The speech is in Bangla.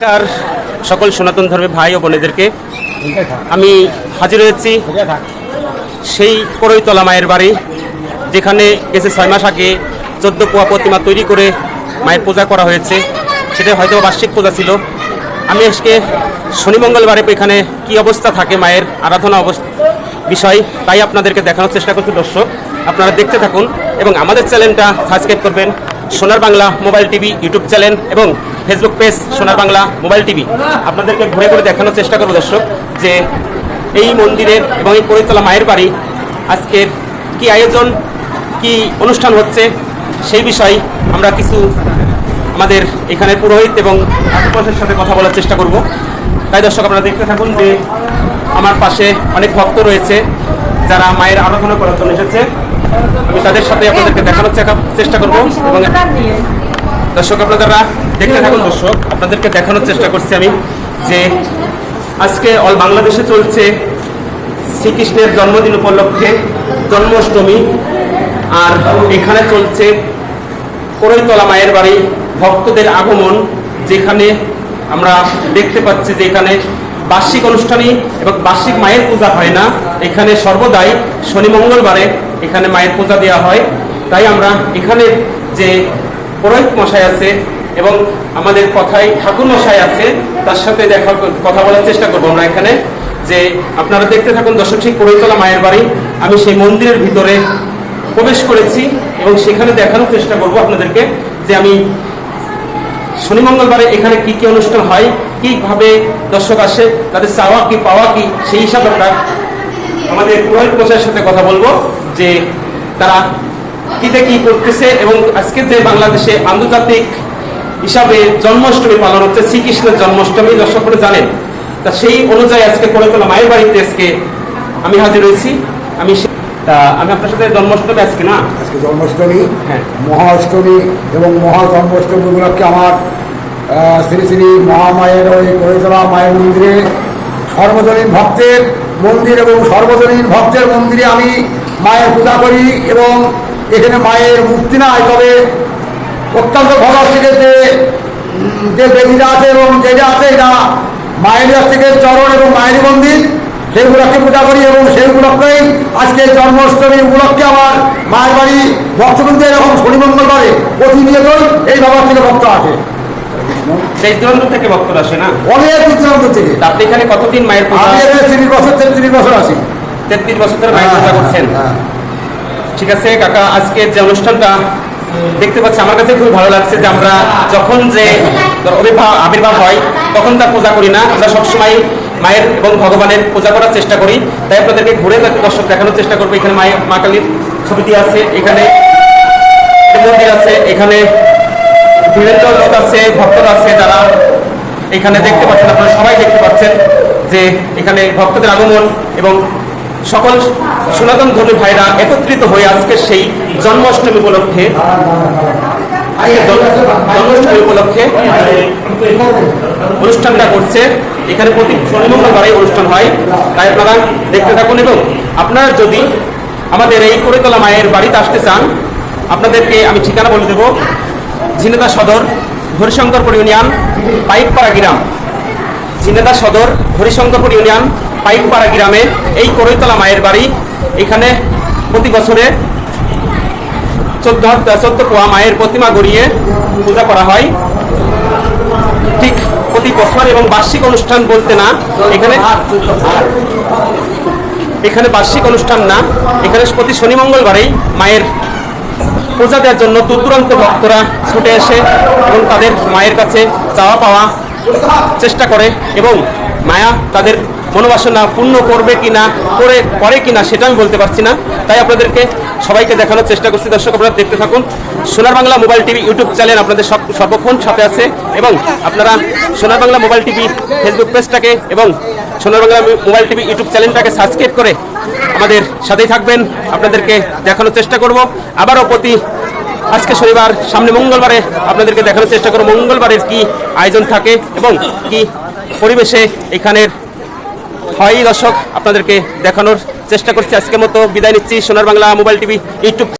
আর সকল সনাতন ধর্মের ভাই ও বোনেদেরকে। আমি হাজির হয়েছি সেই করইতলা মায়ের বাড়ি, যেখানে গেছে ছয় মাস আগে চোদ্দ পোয়া প্রতিমা তৈরি করে মায়ের পূজা করা হয়েছে। সেটা হয়তো বার্ষিক পূজা ছিল। আমি আজকে শনি মঙ্গলবারে এখানে কি অবস্থা থাকে মায়ের আরাধনা অবস্থা বিষয়, তাই আপনাদেরকে দেখানোর চেষ্টা করছি দর্শক। আপনারা দেখতে থাকুন এবং আমাদের চ্যানেলটা সাবস্ক্রাইব করবেন। Sonar Bangla mobile TV, YouTube channel এবং Facebook page Sonar Bangla mobile TV. আপনাদেরকে ঘুরে ঘুরে দেখানোর চেষ্টা করব দর্শক, যে এই মন্দিরের এবং এই পরিতলা মায়ের বাড়ি আজকের কি আয়োজন, কি অনুষ্ঠান হচ্ছে, সেই বিষয়ে আমরা কিছু আমাদের এখানে পুরোহিত এবং আশেপাশের সাথে কথা বলার চেষ্টা করব। তাই দর্শক, আপনারা দেখতে থাকুন যে আমার পাশে অনেক ভক্ত রয়েছে, যারা মায়ের আরাধনা করার জন্য এসেছে। আমি তাদের সাথে আপনাদেরকে দেখানোর চেষ্টা করব এবং দর্শক আপনারা দেখতে থাকুন, দর্শক। আপনাদেরকে দেখানোর চেষ্টা করছি আমি যে আজকে অল বাংলাদেশে চলছে শ্রীকৃষ্ণের জন্মদিন উপলক্ষে জন্মাষ্টমী। আর এখানে চলছে করইতলা মায়ের বাড়ি, ভক্তদের আগমন, যেখানে আমরা দেখতে পাচ্ছি যে এখানে বার্ষিক অনুষ্ঠানই এবং বার্ষিক মায়ের পূজা হয় না। এখানে সর্বদাই শনি মঙ্গলবারে এখানে মায়ের পূজা দেওয়া হয়। তাই আমরা এখানে যে পুরোহিত মশাই আছে এবং আমাদের কথায় ঠাকুর মশাই আছে, তার সাথে দেখা কথা বলার চেষ্টা করব আমরা এখানে। যে আপনারা দেখতে থাকুন দর্শক ঠিক করইতলা মায়ের বাড়ি। আমি সেই মন্দিরের ভিতরে প্রবেশ করেছি এবং সেখানে দেখানোর চেষ্টা করব আপনাদেরকে যে আমি শনি মঙ্গলবারে এখানে কি কি অনুষ্ঠান হয়। কীভাবে দর্শক আসে তাদের চাওয়া কি পাওয়া কি সেই হিসাবে আমরা আমাদের পুরোহিত মশাইয়ের সাথে কথা বলব যে তারা কিতে কি করতেছে এবং আজকে যে বাংলাদেশে আন্তর্জাতিক হিসাবে জন্মাষ্টমী পালন হচ্ছে শ্রীকৃষ্ণের জন্মাষ্টমী দর্শক করে জানেন। তা সেই অনুযায়ী আজকে করে তোলা মায়ের বাড়িতে আজকে আমি হাজির হয়েছি। আমি তা আমি আপনার সাথে জন্মাষ্টমী আজকে না? আজকে জন্মাষ্টমী হ্যাঁ। মহাষ্টমী এবং মহা জন্মাষ্টমী উপলক্ষে আমার শ্রী শ্রী মহামায়ের ওই করেতলা মায়ের মন্দিরে সর্বজনীন ভক্তের মন্দির এবং সর্বজনীন ভক্তের মন্দিরে আমি মায়ের পূজা করি এবং এখানে মায়ের মূর্তি নাই, তবে অত্যন্ত ভালো থেকে যে যে বেদিটা আছে এবং যেটা আছে, এটা মায়ের থেকে চরণ এবং মায়ের মন্দির, সেইগুলোকে পূজা করি এবং সেইগুলোকেই আজকে জন্মাষ্টমী উপলক্ষে আমার মায়ের বাড়ি ভক্তবৃন্দ এরকম শনি মঙ্গলবারে প্রতিনিয়তই এই বাবার থেকে ভক্ত আসে সেই দূরান্ত থেকে ভক্তরা আসে না? অনেক দূর দূরান্ত থেকে আপনি এখানে কতদিন মায়ের পূজা? আমি এখানে তিরিশ বছর তেত্রিশ বছর আছি। তেত্রিশ বছর ধরে মায়ের পূজা করছেন? হ্যাঁ। ঠিক আছে কাকা আজকের যে অনুষ্ঠানটা দেখতে পাচ্ছি আমার কাছে খুব ভালো লাগছে যে আমরা যখন যে আবির্ভাব আবির্ভাব হয় তখন তার পূজা করি না। আমরা সবসময় মায়ের এবং ভগবানের পূজা করার চেষ্টা করি। তাই আপনাদেরকে ঘুরে দর্শক দেখানোর চেষ্টা করব। এখানে মায়ের মা কালীর ছবিটি আছে এখানে মন্দির আছে এখানে বিভিন্ন লোক আছে, ভক্তরা আছে, যারা এখানে দেখতে পাচ্ছেন, আপনারা সবাই দেখতে পাচ্ছেন যে এখানে ভক্তদের আগমন এবং সকল সনাতন ধর্মী ভাইরা একত্রিত হয়ে আজকে সেই জন্মাষ্টমী উপলক্ষে জন্মাষ্টমী উপলক্ষে অনুষ্ঠানটা করছে। এখানে প্রতি শনি মঙ্গলবার অনুষ্ঠান হয়। তাই আপনারা দেখতে থাকুন এবং আপনারা যদি আমাদের এই করিতলা মায়ের বাড়িতে আসতে চান, আপনাদেরকে আমি ঠিকানা বলে দেবো। ঝিনেদা সদর, হরিশঙ্করপুর ইউনিয়ন, পাইকপাড়া গ্রাম। ঝিনেদা সদর, হরিশঙ্করপুর ইউনিয়ন, পাইকপাড়া গ্রামে এই করৈতলা মায়ের বাড়ি। এখানে প্রতি বছরে চোদ্দ চোদ্দ পোয়া মায়ের প্রতিমা গড়িয়ে পূজা করা হয়। ঠিক প্রতি বছর এবং বার্ষিক অনুষ্ঠান বলতে না, এখানে এখানে বার্ষিক অনুষ্ঠান না, এখানে প্রতি শনি মঙ্গলবারেই মায়ের পূজা দেওয়ার জন্য দূর দূরান্ত ভক্তরা ছুটে এসে এবং তাদের মায়ের কাছে চাওয়া পাওয়া চেষ্টা করে এবং মায়া তাদের মনোবাসনা পূর্ণ করবে কি না করে করে কি না সেটা আমি বলতে পারছি না। তাই আপনাদেরকে সবাইকে দেখানোর চেষ্টা করছি। দর্শক, আপনারা দেখতে থাকুন। Sonar Bangla mobile TV YouTube channel আপনাদের সব সর্বক্ষণ সাথে আছে এবং আপনারা সোনার বাংলা মোবাইল টিভি ফেসবুক পেজটাকে এবং Sonar Bangla mobile TV YouTube চ্যানেলটাকে সাবস্ক্রাইব করে আমাদের সাথেই থাকবেন। আপনাদেরকে দেখানোর চেষ্টা করব। আবারও প্রতি আজকে শনিবার, সামনে মঙ্গলবারে আপনাদেরকে দেখানোর চেষ্টা করব। মঙ্গলবারের কি আয়োজন থাকে এবং কি পরিবেশে এখানের হয় দর্শক আপনাদেরকে দেখানোর চেষ্টা করছি। আজকের মতো বিদায় নিচ্ছি। সোনার বাংলা মোবাইল টিভি, ইউটিউব